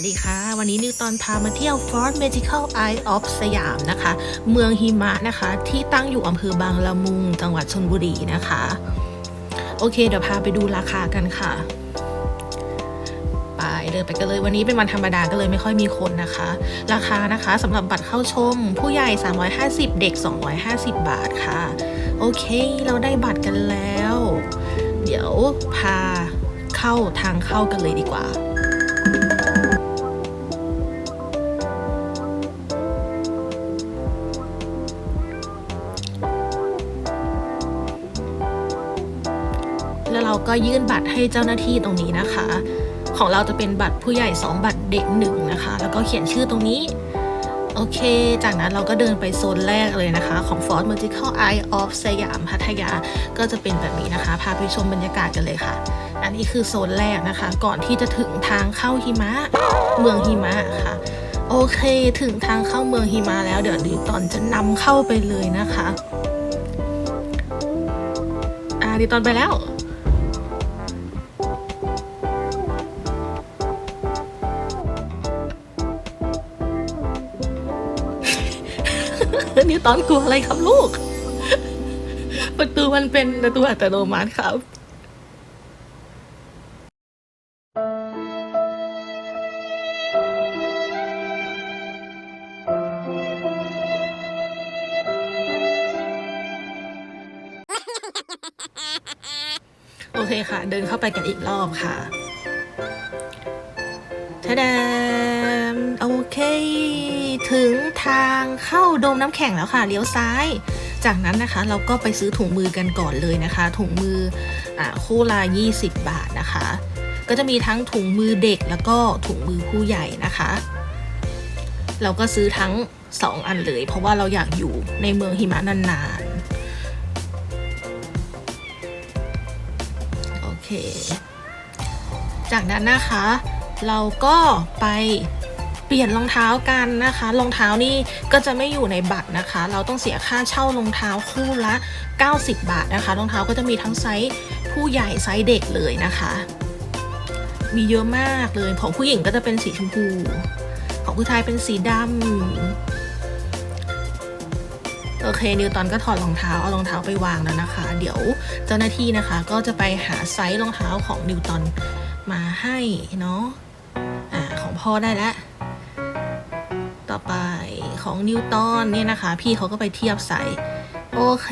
วัสดีค่ะ วันนี้นิวตอนพามาเที่ยว Fort Magical Eye of สยามนะคะ เมืองหิมะนะคะ ที่ตั้งอยู่อำเภอบางละมุง จังหวัดชนบุรีนะคะ โอเค เดี๋ยวพาไปดูราคากันค่ะ ไปเดินไปกันเลย วันนี้เป็นวันธรรมดาก็เลยไม่ค่อยมีคนนะคะ ราคานะคะสำหรับบัตรเข้าชม ผู้ใหญ่ 350 เด็ก 250 บาทค่ะ โอเค เราได้บัตรกันแล้ว เดี๋ยวพาเข้าทางเข้ากันเลยดีกว่า ก็ยื่นบัตรให้เจ้าหน้าที่ตรงนี้นะคะ ของเราจะเป็นบัตรผู้ใหญ่ 2 บัตรเด็ก1นะคะ แล้วก็เขียนชื่อตรงนี้ โอเค จากนั้นเราก็เดินไปโซนแรกเลยนะคะ ของ Fort Magical Eye of สยามพัทยา ก็จะเป็นแบบนี้นะคะ พาไปชมบรรยากาศกันเลยค่ะ อันนี้คือโซนแรกนะคะ ก่อนที่จะถึงทางเข้าหิมะ เมืองหิมะค่ะโอเคถึงทางเข้าเมืองหิมะแล้วเดี๋ยวดิตอนจะนำเข้าไปเลยนะคะ อ่าดิตอนไปแล้ว ตอนกลัวอะไรครับลูก ประตูมันเป็นประตูอัตโนมัติครับโอเคค่ะ เดินเข้าไปกันอีกรอบค่ะทะแดมโอเค ถึง ทางเข้าโดมน้ำแข็งแล้วค่ะเลี้ยวซ้าย จากนั้นนะคะเราก็ไปซื้อถุงมือกันก่อนเลยนะคะ ถุงมืออคู่ละ20 บาทนะคะ ก็จะมีทั้งถุงมือเด็กแล้วก็ถุงมือผู้ใหญ่นะคะ เราก็ซื้อทั้ง 2 อันเลย เพราะว่าเราอยากอยู่ในเมืองหิมะนานๆโอเค จากนั้นนะคะเราก็ไป เปลี่ยนรองเท้ากันนะคะรองเท้านี่ก็จะไม่อยู่ในบัตรนะคะ เราต้องเสียค่าเช่ารองเท้าคู่ละ 90 บาทนะคะรองเท้าก็จะมีทั้งไซส์ผู้ใหญ่ไซส์เด็กเลยนะคะ มีเยอะมากเลยของผู้หญิงก็จะเป็นสีชมพู ของผู้ชายเป็นสีดำโอเคนิวตอนก็ถอดรองเท้าเอารองเท้าไปวางแล้วนะคะ เดี๋ยวเจ้าหน้าที่นะคะ ก็จะไปหาไซส์รองเท้าของนิวตอนมาให้เนาะอ่าของพ่อได้แล้ว ต่อไปของนิวตันเนี่ยนะคะ พี่เขาก็ไปเทียบใส่ โอเค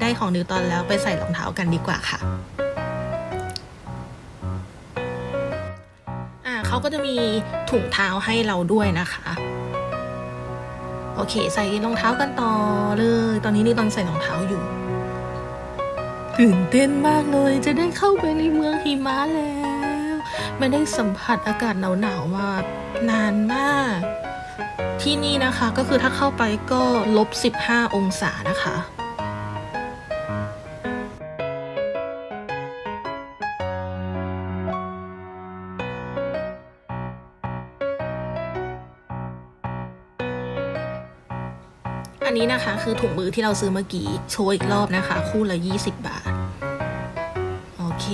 ได้ของนิวตันแล้วไปใส่รองเท้ากันดีกว่าค่ะอ่าเขาก็จะมีถุงเท้าให้เราด้วยนะคะ โอเค ใส่รองเท้ากันต่อเลย ตอนนี้นิวตันใส่รองเท้าอยู่ตื่นเต้นมากเลย จะได้เข้าไปในเมืองหิมะแล้ว ไม่ได้สัมผัสอากาศหนาวๆมานานมาก ที่นี่นะคะก็คือถ้าเข้าไปก็ลบ 15 องศานะคะอันนี้นะคะคือถุงมือที่เราซื้อเมื่อกี้โชว์อีกรอบนะคะ คู่ละ 20 บาท โอเค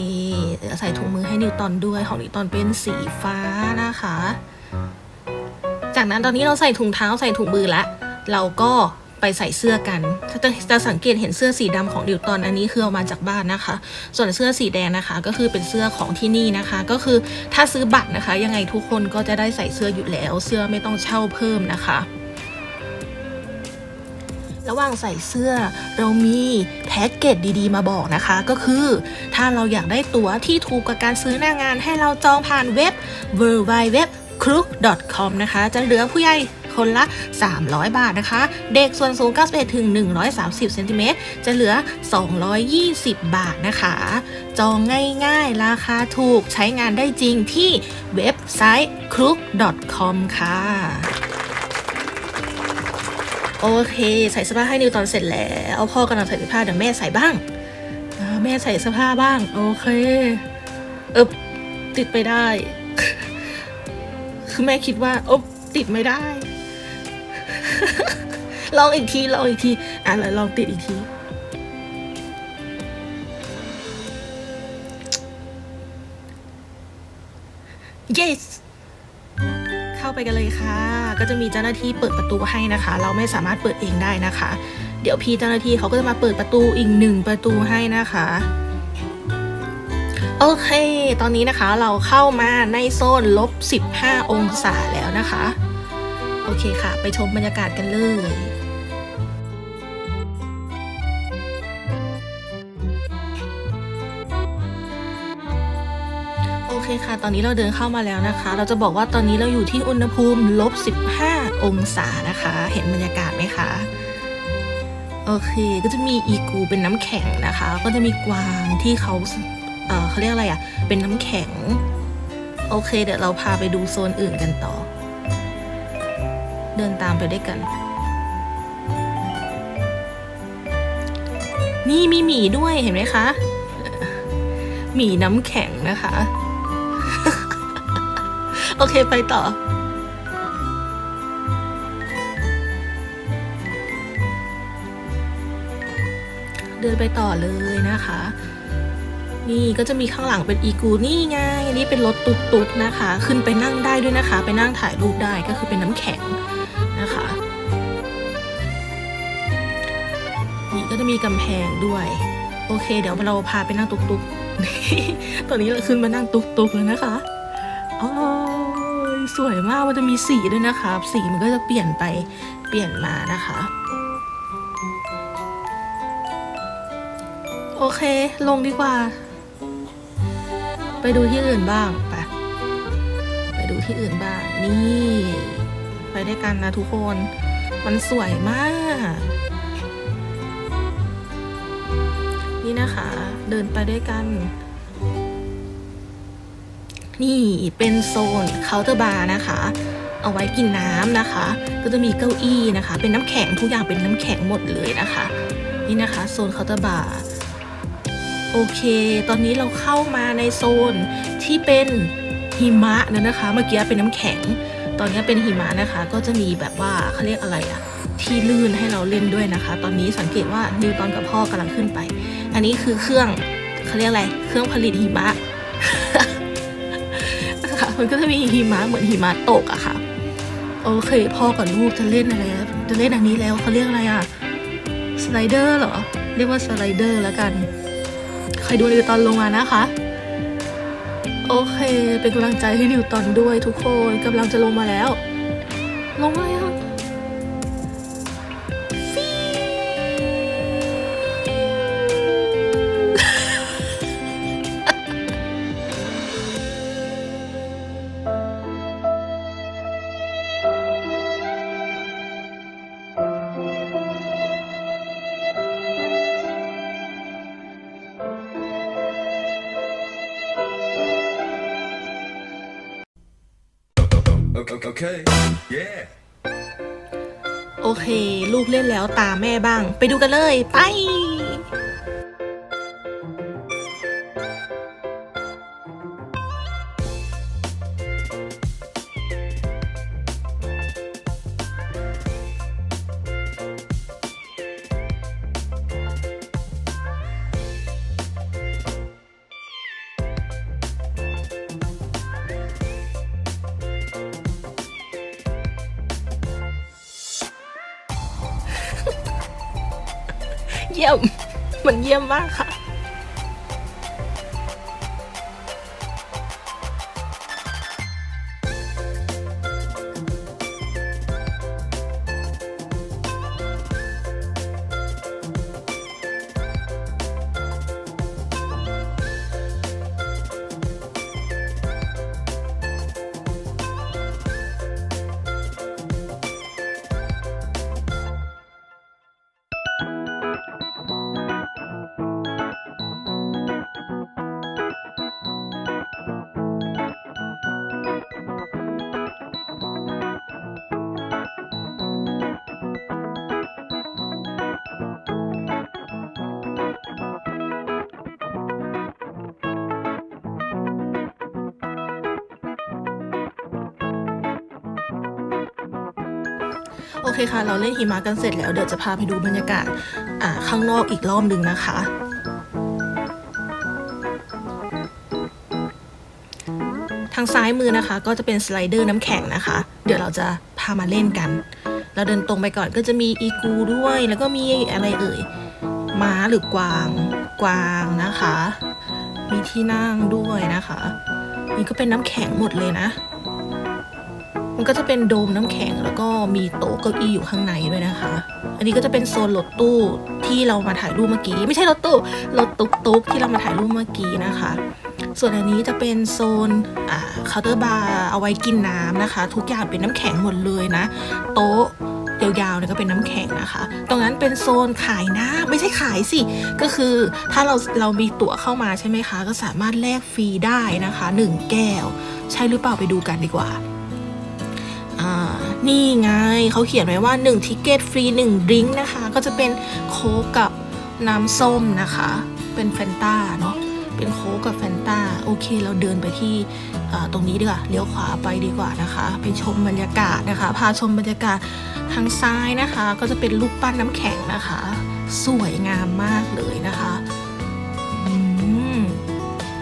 เดี๋ยวใส่ถุงมือให้นิวตอนด้วยของนิวตอนเป็นสีฟ้านะคะ จากนั้นตอนนี้เราใส่ถุงเท้าใส่ถุงมือแล้วเราก็ไปใส่เสื้อกันจะจะสังเกตเห็นเสื้อสีดำของดิวตอนอันนี้คือเอามาจากบ้านนะคะ ส่วนเสื้อสีแดงนะคะ ก็คือเป็นเสื้อของที่นี่นะคะ ก็คือถ้าซื้อบัตรนะคะ ยังไงทุกคนก็จะได้ใส่เสื้ออยู่แล้ว เสื้อไม่ต้องเช่าเพิ่มนะคะระหว่างใส่เสื้อเรามีแพ็กเกจดีๆ มาบอกนะคะ ก็คือถ้าเราอยากได้ตั๋วที่ถูกกว่าการซื้อหน้างานให้เราจองผ่านเว็บ w w w c r o o k c o m นะคะ จะเหลือผู้ใหญ่คนละ 300 บาทนะคะ เด็กส่วนสูง 91 ถึง 130 เซนติเมตร จะเหลือ 220 บาทนะคะ จองง่ายๆ ราคาถูกใช้งานได้จริงที่เว็บไซต์ c r o o k c o m ค่ะโอเค ใส่เสื้อผ้าให้นิวตอนเสร็จแล้ว เอาพ่อกำลังใส่เสื้อผ้าเดี๋ยวแม่ใส่บ้าง แม่ใส่เสื้อผ้าบ้าง โอเค เออติดไปได้ คือแม่คิดว่าโอ๊บติดไม่ได้ ลองอีกทีลองอีกที อะแล้วลองติดอีกที yes เข้าไปกันเลยค่ะ ก็จะมีเจ้าหน้าที่เปิดประตูให้นะคะ เราไม่สามารถเปิดเองได้นะคะ เดี๋ยวพี่เจ้าหน้าที่เขาก็จะมาเปิดประตูอีกหนึ่งประตูให้นะคะ โอเค ตอนนี้นะคะเราเข้ามาในโซนลบ 15 องศาแล้วนะคะ โอเคค่ะ ไปชมบรรยากาศกันเลยโอเคค่ะ ตอนนี้เราเดินเข้ามาแล้วนะคะ เราจะบอกว่าตอนนี้เราอยู่ที่อุณหภูมิลบ 15 องศานะคะ เห็นบรรยากาศไหมคะ โอเค ก็จะมีอีกูเป็นน้ำแข็งนะคะ ก็จะมีกวางที่เขา เอ่อเขาเรียกอะไรอะ่ะ เป็นน้ำแข็ง โอเค เดี๋ยวเราพาไปดูโซนอื่นกันต่อ เดินตามไปด้วยกัน นี่มีหมีด้วยเห็นไหมคะ หมีน้ำแข็งนะคะ โอเคไปต่อเดินไปต่อเลยนะคะ นี่ก็จะมีข้างหลังเป็นอีกูนี่ไงนนี้เป็นรถตุ๊กๆนะคะ ขึ้นไปนั่งได้ด้วยนะคะ ไปนั่งถ่ายรูปได้ก็คือเป็นน้ำแข็งนะคะนี่ก็จะมีกำแพงด้วย โอเค เดี๋ยวเราพาไปนั่งตุ๊กๆตอนนี้เราขึ้นมานั่งตุ๊กๆแล้วนะคะอ๋อสวยมากมันจะมีสีด้วยนะคะ สีมันก็จะเปลี่ยนไปเปลี่ยนมานะคะโอเค ลงดีกว่า ไปดูที่อื่นบ้างไปไปดูที่อื่นบ้าง นี่ ไปได้วยกันนะทุกคน มันสวยมาก นี่นะคะ เดินไปด้วยกัน นี่เป็นโซนเคาน์เตอร์บาร์นะคะเอาไว้กินน้ำนะคะ ก็จะมีเก้าอี้นะคะ เป็นน้ำแข็งทุกอย่างเป็นน้ำแข็งหมดเลยนะคะ นี่นะคะ โซนเคาน์เตอร์บาร์ โอเค ตอนนี้เราเข้ามาในโซนที่เป็นหิมะนะนะคะ เมื่อกี้เป็นน้ำแข็ง ตอนนี้เป็นหิมะนะคะ ก็จะมีแบบว่าเขาเรียกอะไรอะที่ลื่นให้เราเล่นด้วยนะคะ ตอนนี้สังเกตว่านิวตอนกับพ่อกำลังขึ้นไป อันนี้คือเครื่องเขาเรียกอะไร เครื่องผลิตหิมะนะคะมันก็จะมีหิมะเหมือนหิมะตกอะค่ะโอเค พ่อกับลูกจะเล่นอะไรจะเล่นอันนี้แล้วเขาเรียกอะไรอะสไลเดอร์เหรอ เรียกว่าสไลเดอร์แล้วกัน ใครดูนิวตอนลงมานะคะ โอเค เป็นกำลังใจให้นิวตอนด้วยทุกคนกำลังจะลงมาแล้ว ลงมาแล้ Okay, yeah. โอเค ลูกเล่นแล้วตามแม่บ้าง ไปดูกันเลย ไป ยี่ยม มันเยี่ยมมากค่ะ โอเคค่ะ เราเล่นหิมะกันเสร็จแล้วเดี๋ยวจะพาไปดูบรรยากาศอ่าข้างนอกอีกรอบหนึ่งนะคะ ทางซ้ายมือนะคะ ก็จะเป็นสไลเดอร์น้ำแข็งนะคะ เดี๋ยวเราจะพามาเล่นกัน เราเดินตรงไปก่อนก็จะมีอีกูด้วย แล้วก็มีอะไรเอ่ยม้าหรือกวางกวางนะคะ มีที่นั่งด้วยนะคะ นี่ก็เป็นน้ำแข็งหมดเลยนะ มันก็จะเป็นโดมน้ำแข็งแล้วก็มีโต๊ะเก้าอี้อยู่ข้างในด้วยนะคะ อันนี้ก็จะเป็นโซนรถตู้ที่เรามาถ่ายรูปเมื่อกี้ ไม่ใช่รถตู้รถตุ๊กตุ๊กที่เรามาถ่ายรูปเมื่อกี้นะคะ ส่วนอันนี้จะเป็นโซนอ่าเคาน์เตอร์บาร์เอาไว้กินน้ำนะคะ ทุกอย่างเป็นน้ำแข็งหมดเลยนะ โต๊ะยาวๆเนี่ยก็เป็นน้ำแข็งนะคะ ตรงนั้นเป็นโซนขายน้ำไม่ใช่ขายสิ ก็คือถ้าเราเรามีตั๋วเข้ามาใช่ไหมคะ ก็สามารถแลกฟรีได้นะคะหนึ่งแก้ว ใช่หรือเปล่าไปดูกันดีกว่า นี่ไงเขาเขียนไว้ว่า1ทิเกตฟรี1ดริงก์นะคะ ก็จะเป็นโค้กกับน้ำส้มนะคะ เป็นแฟนตาเนาะเป็นโค้กกับแฟนตาโอเค เราเดินไปที่ตรงนี้ดีกว่าเลี้ยวขวาไปดีกว่านะคะ ไปชมบรรยากาศนะคะ พาชมบรรยากาศทางซ้ายนะคะ ก็จะเป็นรูปปั้นน้ำแข็งนะคะ สวยงามมากเลยนะคะอืม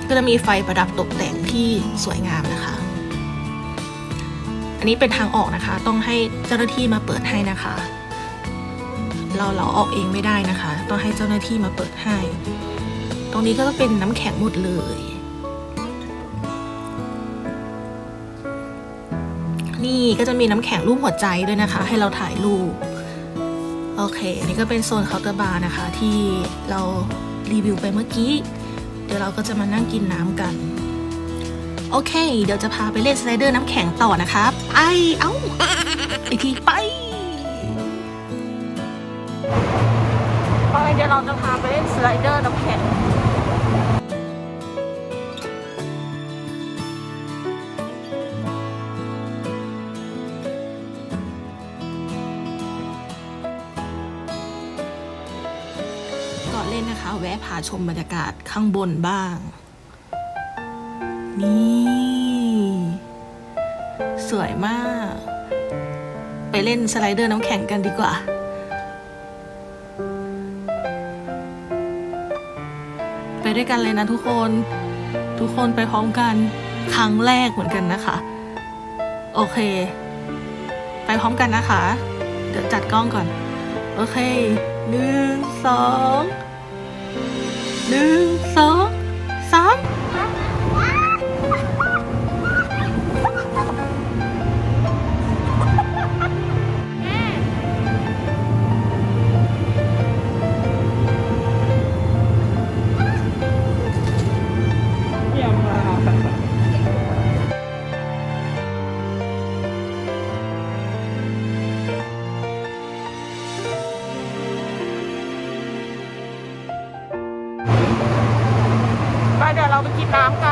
ก็จะมีไฟประดับตกแต่งที่สวยงามนะคะ อันนี้เป็นทางออกนะคะ ต้องให้เจ้าหน้าที่มาเปิดให้นะคะ เราเราออกเองไม่ได้นะคะ ต้องให้เจ้าหน้าที่มาเปิดให้ ตรงนี้ก็จะเป็นน้ำแข็งหมดเลย นี่ก็จะมีน้ำแข็งรูปหัวใจด้วยนะคะ ให้เราถ่ายรูป โอเค อันนี้ก็เป็นโซนเคาน์เตอร์บาร์นะคะ ที่เรารีวิวไปเมื่อกี้ เดี๋ยวเราก็จะมานั่งกินน้ำกัน โอเค เดี๋ยวจะพาไปเล่นสไลเดอร์น้ำแข็งต่อนะครับ ไอเอ้า อีกทีไปไปเดี๋ยวเราจะพาไปเล่นสไลเดอร์น้ำแข็งก่อนเล่นนะคะ แวะพาชมบรรยากาศข้างบนบ้าง นี่ สวยมาก ไปเล่นสไลเดอร์น้ำแข็งกันดีกว่าไปด้วยกันเลยนะทุกคน ทุกคนไปพร้อมกันครั้งแรกเหมือนกันนะคะ โอเค ไปพร้อมกันนะคะ เดี๋ยวจัดกล้องก่อน โอเคหนึ่งสองหนึ่งสอง นน้ำกัน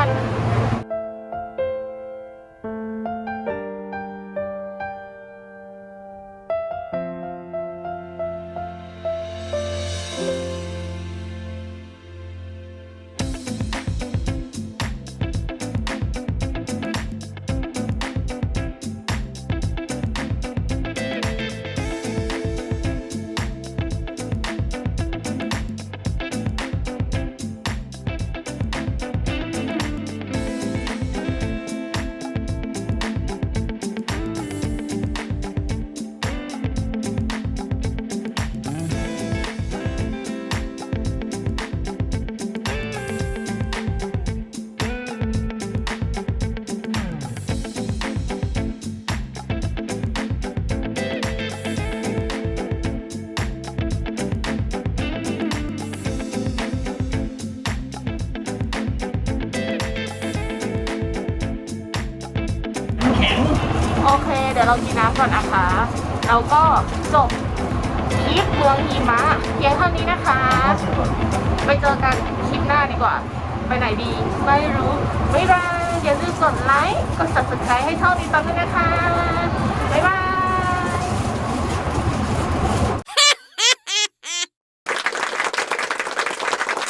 โอเค เดี๋ยวเรากินน้ำก่อนนะคะเราก็จบคลิปเมืองหิมะเพียงเท่านี้นะคะ ไปเจอกันคลิปหน้าดีกว่า ไปไหนดี ไม่รู้บ๊ายบายอย่าลืมกดไลค์ กด subscribe ให้ช่องนี้ตามด้วยนะคะ บ๊ายบาย